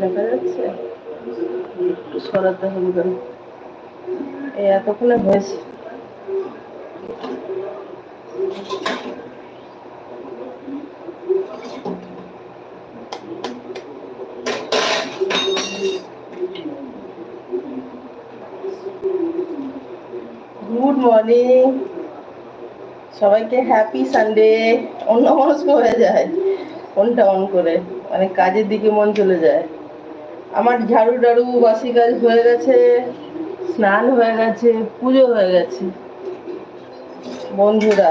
দেখা যাচ্ছে? এতক্ষণে হয়েছে। গুড মর্নিং সবাইকে হ্যাপি সানডে অন্য মনস্ক হয়ে যায়। ফোনটা অন করে। মানে কাজের দিকে মন চলে যায়। আমার ঝাড়ু টাড়ু বাসি কাজ হয়ে গেছে, স্নান হয়ে গেছে, পুজো হয়ে গেছে। বন্ধুরা,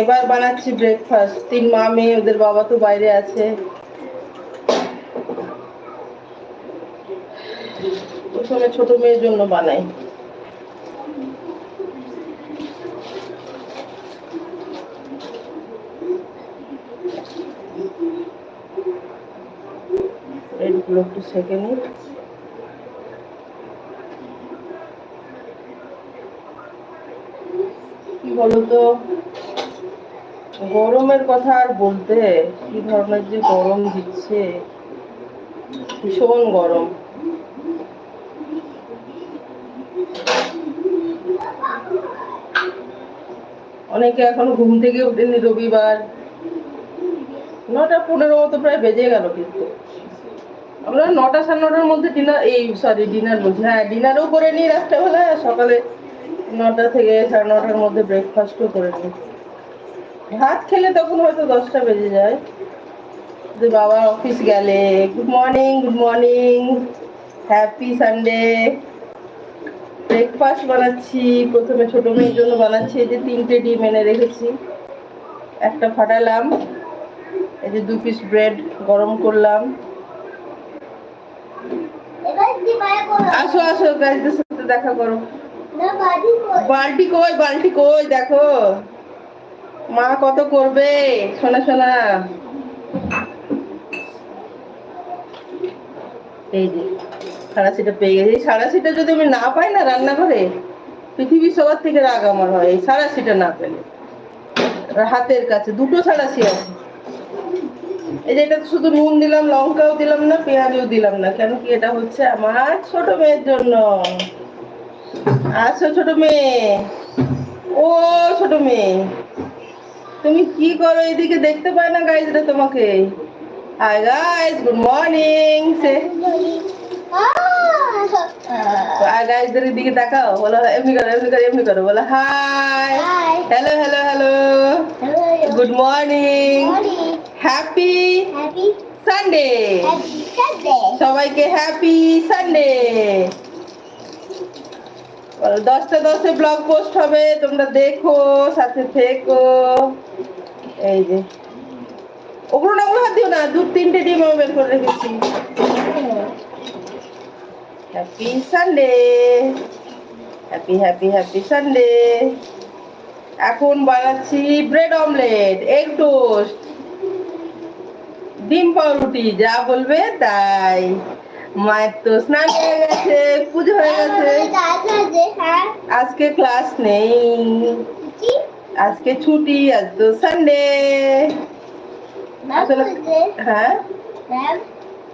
এবার বানাচ্ছি ব্রেকফাস্ট তিন মা মেয়ে, ওদের বাবা তো বাইরে আছে। প্রথমে ছোট মেয়ের জন্য বানাই। ব্রেডগুলো একটু সেকে নিই। কি বলতো? গরমের কথা আর বলতে, কি ধরনের যে গরম দিচ্ছে, ভীষণ গরম। অনেকে এখন ঘুম থেকে উঠেনি রবিবার। নটা পনেরো মতো প্রায় বেজে গেল কিন্তু। আমরা নটা সাড়ে নটার মধ্যে ডিনার এই সরি ডিনার বলছি। হ্যাঁ ডিনারও করে নিই রাত্রেবেলা, সকালে নটা থেকে সাড়ে নটার মধ্যে ব্রেকফাস্টও করে নিই। ভাত খেলে তখন হয়তো দশটা বেজে যায়। যে বাবা অফিস গেলে good morning good morning happy Sunday breakfast বানাচ্ছি, প্রথমে ছোট মেয়ের জন্য বানাচ্ছি, এই যে তিনটে ডিম এনে রেখেছি। একটা ফাটালাম, এই যে দু পিস ব্রেড গরম করলাম। আসো আসো গাছদের সাথে দেখা করো। বালতি কই বালতি কই দেখো। মা কত করবে? শোনা শোনা। এই যে সারাশিটা পেয়ে গেছি। এই সারাশিটা যদি আমি না পাই না রান্না করে পৃথিবীর সবার থেকে রাগ আমার হয় এই সারাশিটা না পেলে। হাতের কাছে দুটো সারাশি আছে। এই যে এটা শুধু নুন দিলাম লঙ্কাও দিলাম না পেঁয়াজও দিলাম না। কেন কি এটা হচ্ছে আমার ছোট মেয়ের জন্য? আচ্ছা ছোট মেয়ে। ও ছোট মেয়ে। তুমি কি করো এদিকে? দেখতে পায় না গাইজরা তোমাকে। হাই গাইজ গুড মর্নিং সে আর গাইজদের দিকে তাকাও বলো এমনি করো এমনি করো এমনি করো। বলো hi hello hello hello good morning happy Sunday Happy Sunday. সবাইকে হ্যাপি সানডে দশটা দশে ব্লগ পোস্ট হবে তোমরা দেখো সাথে থেকো। এই যে। ওগুলো না ওগুলো হাত দিও না দু তিনটে ডিম আমি বের করে রেখেছি। Happy Sunday happy happy happy Sunday এখন বানাচ্ছি ব্রেড অমলেট এগ টোস্ট ডিম পাউরুটি যা বলবে তাই। মায়ের তো স্নান হয়ে গেছে পুজো হয়ে গেছে। আজকে ক্লাস নেই। আজকে ছুটি আজ তো সানডে হ্যাঁ?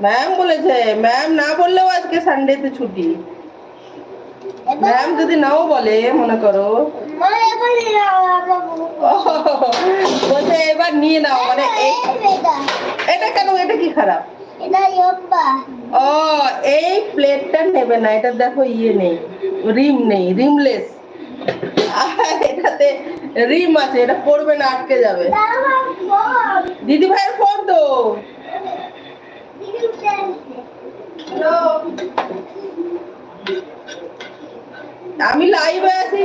ম্যাম বলেছে। ম্যাম না বললেও আজকে সানডেতে ছুটি। ম্যাম যদি নাও বলে মনে করো। বলছে এবার নিয়ে নাও মানে এটা কেন এটা কি খারাপ? ও এই প্লেটটা নেবে না এটা দেখো ইয়ে নেই রিম নেই রিমলেস। এটাতে রিম আছে এটা পড়বে না আটকে যাবে। দিদি ভাইয়ের ফোন তো। আমি লাইভে আছি।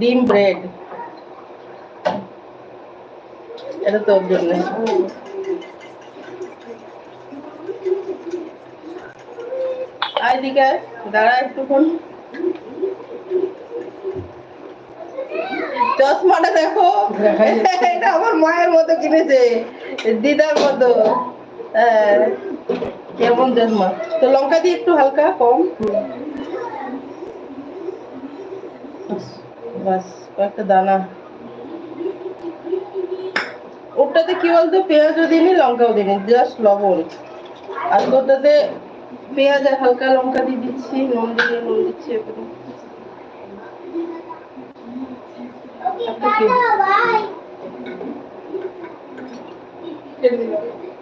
ডিম ব্রেড। এটা তোর জন্য দাঁড়া একটুক্ষণ। চশমাটা দেখো। এটা আমার মায়ের মতো কিনেছে। দিদার মতো। হ্যাঁ। কেমন চশমা। তো লঙ্কা দিয়ে একটু হালকা কম। বাস কয়েকটা দানা। ওটাতে কি বলতো পেঁয়াজও দিইনি লঙ্কাও দিইনি জাস্ট লবণ। আর ওটাতে পেঁয়াজ আর হালকা লঙ্কা দিয়ে দিচ্ছি নুন দিয়ে নুন দিচ্ছি?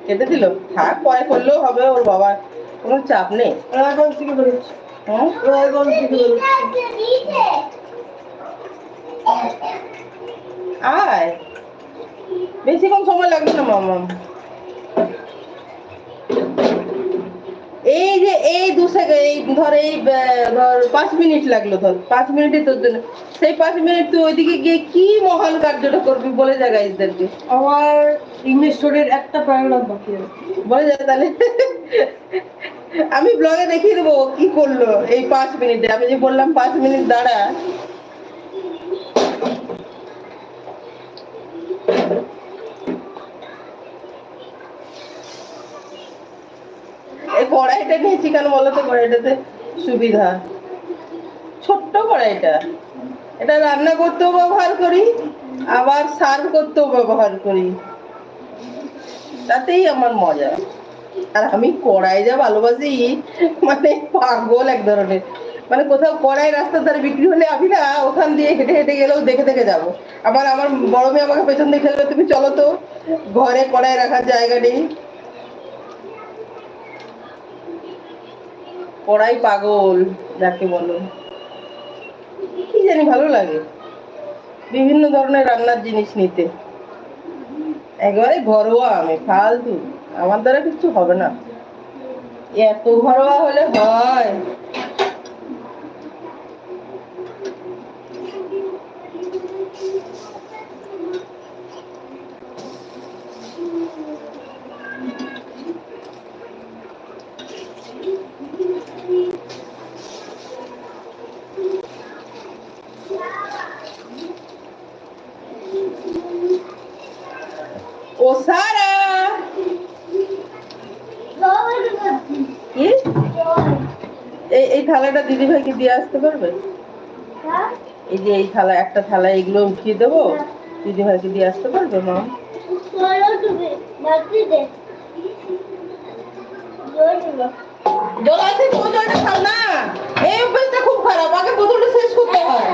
কেটে দিল। থাক পরে করলেও হবে ওর বাবার কোনো চাপ নেই। এখন থেকে বেরোচ্ছে। হ্যাঁ? এখন থেকে বেরোচ্ছে। আয়। বেশিক্ষণ সময় লাগবে না মামা। এই যে এই দু সেকেন্ড এই ধর এই ধর পাঁচ মিনিট লাগল ধর। পাঁচ মিনিটে তোর জন্য। সেই পাঁচ মিনিট তুই ওইদিকে গিয়ে কি মহান কার্যটা করবি বলে যা গাইজদেরকে আমার ইংলিশ স্টোরির একটা প্যারাগ্রাফ বাকি বলে যা তাহলে। আমি ব্লগে দেখিয়ে দেবো কি করল এই পাঁচ মিনিটে আমি যে বললাম পাঁচ মিনিট দাঁড়া। কড়াইটা নিয়েছি কেন বলো কড়াইটাতে সুবিধা। ছোট্ট কড়াইটা এটা রান্না করতেও ব্যবহার করি, আবার সার্ভ করতেও ব্যবহার করি। তাতেই আমার মজা। আর আমি কড়াই যা ভালোবাসি মানে পাগল এক ধরনের। মানে কোথাও কড়াই রাস্তার ধারে বিক্রি হলে আমি না ওখান দিয়ে হেঁটে হেঁটে গেলেও দেখে দেখে যাব। আবার আমার বড় মেয়ে আমাকে পেছন খেলবে তুমি চলো তো, ঘরে কড়াই রাখার জায়গা নেই। কড়াই পাগল, যাকে বলো। কি জানি ভালো লাগে। বিভিন্ন ধরনের রান্নার জিনিস নিতে। একেবারে ঘরোয়া আমি, ফালতু। আমার দ্বারা কিছু হবে না। এত ঘরোয়া হলে হয় ও সারা কি? এই এই থালাটা দিদি ভাইকে দিয়ে আসতে পারবে? এই যে এই থালা একটা থালা এগুলো উঠিয়ে দেবো। দিদি ভাইকে দিয়ে আসতে পারবে মা? জল আছে? তো জলটা খাও না। এই অভ্যাসটা খুব খারাপ। আগে বোতলটা শেষ করতে হয়।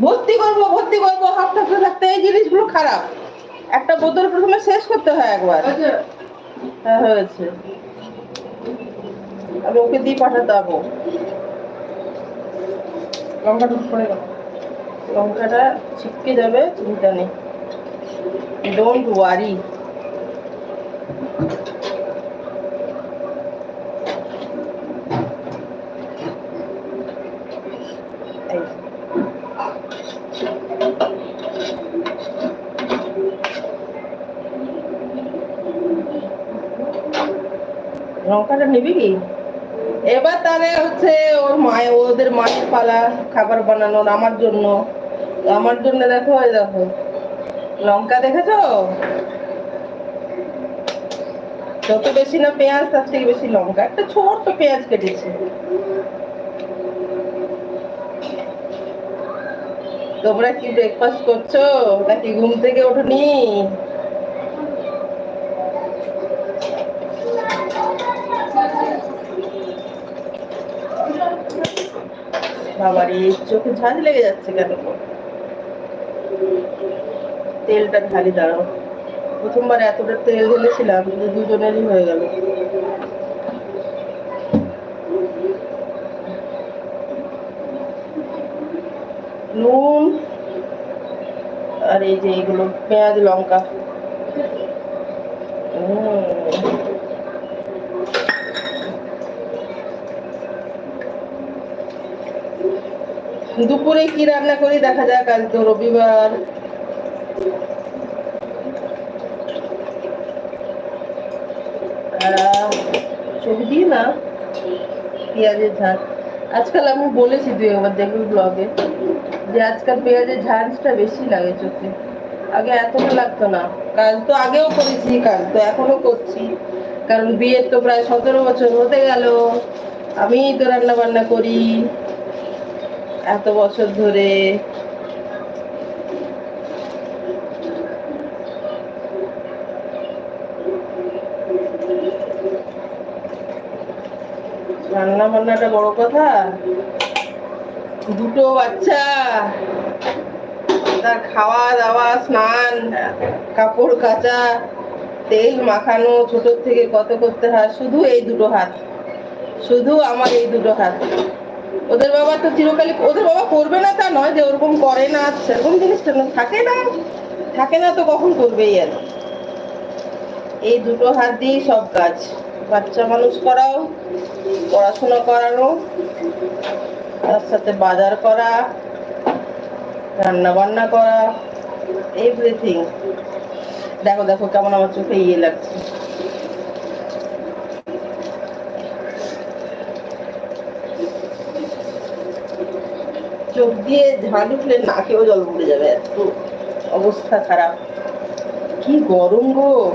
ভর্তি করব ভর্তি করব। হাফ থাকতে থাকতে এই জিনিসগুলো খারাপ। একটা বোতল প্রথমে শেষ করতে হয় একবার। হ্যাঁ হয়েছে। আমি ওকে দিয়ে পাঠাতে যাব। লঙ্কাটা পড়ে গেল লঙ্কাটা ছিটকে যাবে চিন্তা নেই ডোন্ট ওয়ারি লঙ্কাটা নিবি কি? এবার তাহলে হচ্ছে ওর মায়ের ওদের মায়ের পালা, খাবার বানানোর আমার জন্য। আমার জন্য দেখো, এই দেখো। লঙ্কা দেখেছ? যত বেশি না পেঁয়াজ, তার থেকে বেশি লঙ্কা। একটা ছোট্ট পেঁয়াজ কেটেছি। তোমরা কি ব্রেকফাস্ট করছ? নাকি ঘুম থেকে ওঠোনি? বাবারে, চোখে ঝাঁজ লেগে যাচ্ছে কেন? তেলটা ঢালি দাঁড়াও প্রথমবার এতটা তেল ঢেলেছিলাম, কিন্তু দুজনেরই হয়ে গেল। নুন আর এই যে এগুলো, পেঁয়াজ, লঙ্কা। উম। দুপুরে কি রান্না করি দেখা যাক, আজ তো রবিবার। আজকাল পেঁয়াজের বেশি লাগে চোখে। আগে এতটা লাগতো না। কাজ তো আগেও করেছি কাজ তো এখনও করছি। কারণ বিয়ের তো প্রায় সতেরো বছর হতে গেল। আমিই তো রান্না বান্না করি। এত বছর ধরে। রান্না বান্নাটা বড় কথা? দুটো বাচ্চা। তার খাওয়া দাওয়া স্নান, কাপড় কাচা, তেল মাখানো ছোট থেকে কত করতে হয়? শুধু এই দুটো হাত। শুধু আমার এই দুটো হাত। ওদের বাবা তো চিরকালই, ওদের বাবা করবে না তা নয় যে ওরকম করে না, সেরকম জিনিসটা না, থাকে না। থাকে না তো কখন করবেই আর। এই দুটো হাত দিয়েই সব কাজ। বাচ্চা মানুষ করাও, পড়াশোনা করানো, তার সাথে বাজার করা রান্না বান্না করা এভরিথিং দেখো দেখো কেমন আমার চোখে ইয়ে লাগছে। চোখ দিয়ে ঝাঁজ উঠলে নাকেও জল পড়ে যাবে, এত অবস্থা খারাপ। কি গরম গো।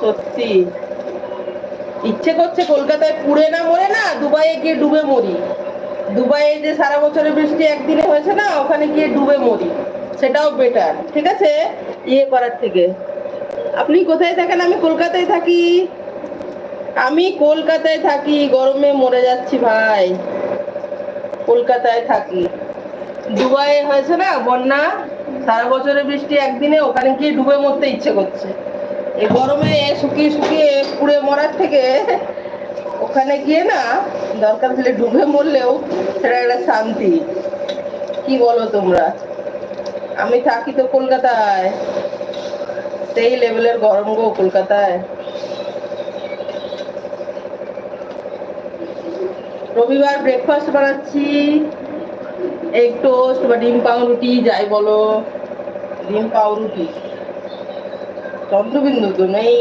সত্যি। ইচ্ছে করছে কলকাতায় পুড়ে না মরে না, দুবাইয়ে গিয়ে ডুবে মরি। দুবাইয়ে যে সারা বছরের বৃষ্টি একদিনে হয়েছে না, ওখানে গিয়ে ডুবে মরি। সেটাও বেটার ঠিক আছে? ইয়ে করার থেকে। আপনি কোথায় থাকেন? আমি কলকাতায় থাকি। আমি কলকাতায় থাকি, গরমে মরে যাচ্ছি ভাই। কলকাতায় থাকি। দুবাইয়ে হয়েছে না, বন্যা, সারা বছরের বৃষ্টি একদিনে ওখানে গিয়ে ডুবে মরতে ইচ্ছে করছে। এই গরমে শুকিয়ে শুকিয়ে পুড়ে মরার থেকে ওখানে গিয়ে না, দরকার হলে ডুবে মরলেও সেটা একটা শান্তি। কি বলো তোমরা? আমি থাকি তো কলকাতায়। সেই লেভেলের গরম গো কলকাতায়। রবিবার ব্রেকফাস্ট বানাচ্ছি। এগ টোস্ট বা ডিম পাউরুটি, যাই বলো। ডিম পাউরুটি। চন্দ্রবিন্দু তো নেই।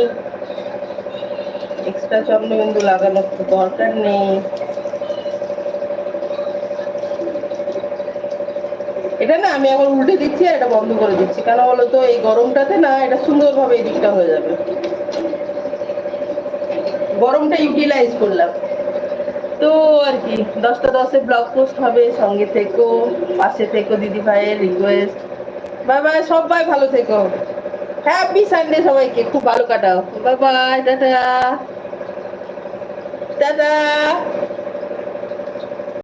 এক্সট্রা চন্দ্রবিন্দু লাগানোর তো দরকার নেই। এটা না আমি আবার উল্টে দিচ্ছি আর এটা বন্ধ করে দিচ্ছি। কেন বলো তো? এই গরমটাতে না এটা সুন্দরভাবে এই দিকটা হয়ে যাবে। গরমটা ইউটিলাইজ করলাম। তো আর কি, দশটা দশে ব্লগ পোস্ট হবে, সঙ্গে থেকো, পাশে থেকো দিদি ভাইয়ের রিকোয়েস্ট বাই বাই সবাই ভালো থেকো। হ্যাপি সানডে সবাইকে, খুব ভালো কাটাও। Bye bye tata. টাটা।